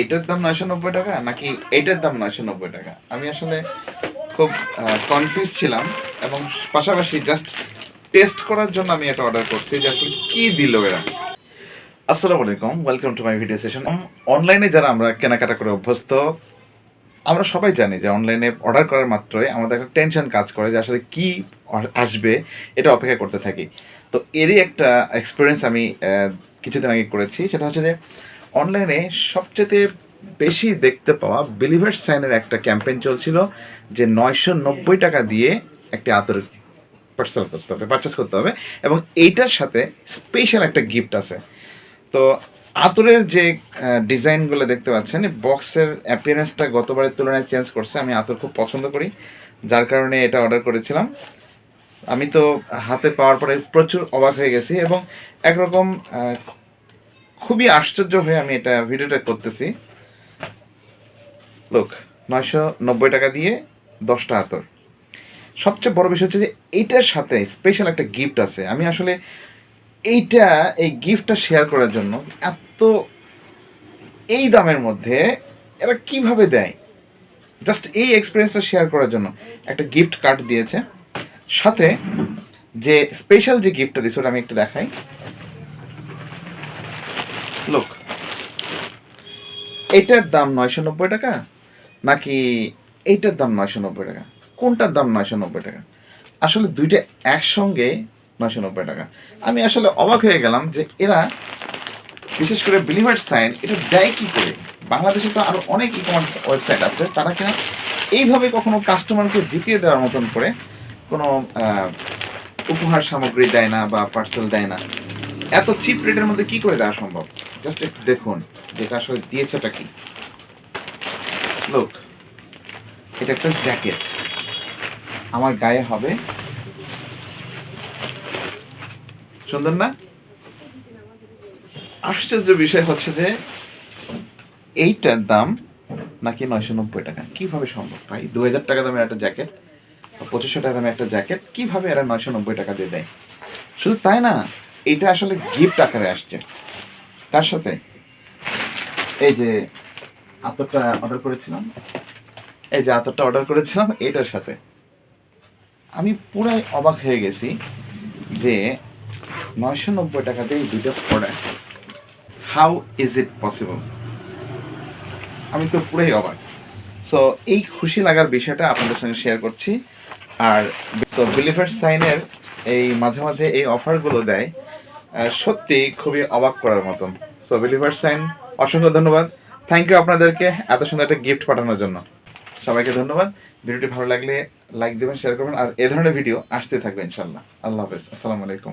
এইটার দাম নয়শো নব্বই টাকা নাকি এইটার দাম নয়শো নব্বই টাকা? আমি আসলে খুব কনফিউজ ছিলাম এবং পাশাপাশি জাস্ট টেস্ট করার জন্য আমি এটা অর্ডার করছি যে আসলে কি দিল এরা। আসসালামু আলাইকুম welcome to my video session অনলাইনে যারা আমরা কেনাকাটা করে অভ্যস্ত, আমরা সবাই জানি যে অনলাইনে অর্ডার করার মাত্রই আমাদের একটা টেনশন কাজ করে যে আসলে কি আসবে, এটা অপেক্ষা করতে থাকি। তো এরই একটা এক্সপিরিয়েন্স আমি কিছুদিন আগে করেছি, সেটা হচ্ছে যে অনলাইনে সবচেয়ে বেশি দেখতে পাওয়া বিলিভার সাইনের একটা ক্যাম্পেইন চলছিল যে নয়শো নব্বই টাকা দিয়ে একটি আতর পার্সেল করতে হবে পারচেস করতে হবে এবং এইটার সাথে স্পেশাল একটা গিফট আছে। তো আতরের যে ডিজাইনগুলো দেখতে পাচ্ছেন বক্সের অ্যাপিয়ারেন্সটা গতবারের তুলনায় চেঞ্জ করছে। আমি আতর খুব পছন্দ করি, যার কারণে এটা অর্ডার করেছিলাম। আমি তো হাতে পাওয়ার পরে প্রচুর অবাক হয়ে গেছি এবং একরকম খুবই আশ্চর্য হয়ে আমি এটা ভিডিওটা করতেছি। লোক, নয়শো নব্বই টাকা দিয়ে দশটা আতর। সবচেয়ে বড় বিষয় হচ্ছে যে এইটার সাথে স্পেশাল একটা গিফট আছে। আমি আসলে এইটা, এই গিফটটা শেয়ার করার জন্য এত এই দামের মধ্যে এরা কীভাবে দেয়? জাস্ট এই এক্সপিরিয়েন্সটা শেয়ার করার জন্য একটা গিফট কার্ড দিয়েছে। সাথে যে স্পেশাল যে গিফটটা দিয়েছে, ওটা আমি একটু দেখাই। লোক এটার দাম নয়শো নব্বই টাকা নাকি এইটার দাম নয়শো নব্বই টাকা? কোনটার দাম নয়শো নব্বই টাকা? আসলে দুইটা একসঙ্গে নয়শো নব্বই টাকা। আমি আসলে অবাক হয়ে গেলাম যে এরা বিশেষ করে বিলিভার সাইন এটা দেয় কি করে? বাংলাদেশে তো আরও অনেক ই কমার্স ওয়েবসাইট আছে, তারা কিনা এইভাবে কখনো কাস্টমারকে জিতিয়ে দেওয়ার মতন করে কোনো উপহার সামগ্রী দেয় না বা পার্সেল দেয় না। এত চিপ রেটের মধ্যে কি করে দেওয়া সম্ভব? জাস্ট একটু দেখুন, যেটা আসলে দিয়েছেটা কি? লোক এটা একটা জ্যাকেট আমার গায়ে হবে সুন্দর না? আশ্চর্য বিষয় হচ্ছে যে এইটার দাম নাকি নয়শো নব্বই টাকা? কীভাবে সম্ভব ভাই? দু হাজার টাকা দামের একটা জ্যাকেট পঁচিশশো টাকা দামের একটা জ্যাকেট কীভাবে এরা নয়শো নব্বই টাকা দিয়ে দেয়? শুধু তাই না, এটা আসলে গিফট আকারে আসছে। তার সাথে? এই যে আতরটা অর্ডার করেছিলাম। এই যে আতরটা অর্ডার করেছিলাম এটার সাথে। আমি পুরাই অবাক হয়ে গেছি যে নয়শো নব্বই টাকা দিয়ে এই দুটো product how is it possible আমি তো পুরাই অবাক। সো এই খুশি লাগার বিষয়টা আপনাদের সঙ্গে শেয়ার করছি। আর, তো বিলিভার সাইনের এই মাঝে মাঝে এই অফারগুলো দেয়। সত্যি খুবই অবাক করার মতন। সো বিলিভার সাইন অসংখ্য ধন্যবাদ। থ্যাংক ইউ আপনাদেরকে এত সুন্দর একটা গিফট পাঠানোর জন্য। সবাইকে ধন্যবাদ। ভিডিওটি ভালো লাগলে লাইক দেবেন শেয়ার করবেন, আর এ ধরনের ভিডিও আসতে থাকবে ইনশাল্লাহ আল্লাহ হাফেজ। আসসালামু আলাইকুম।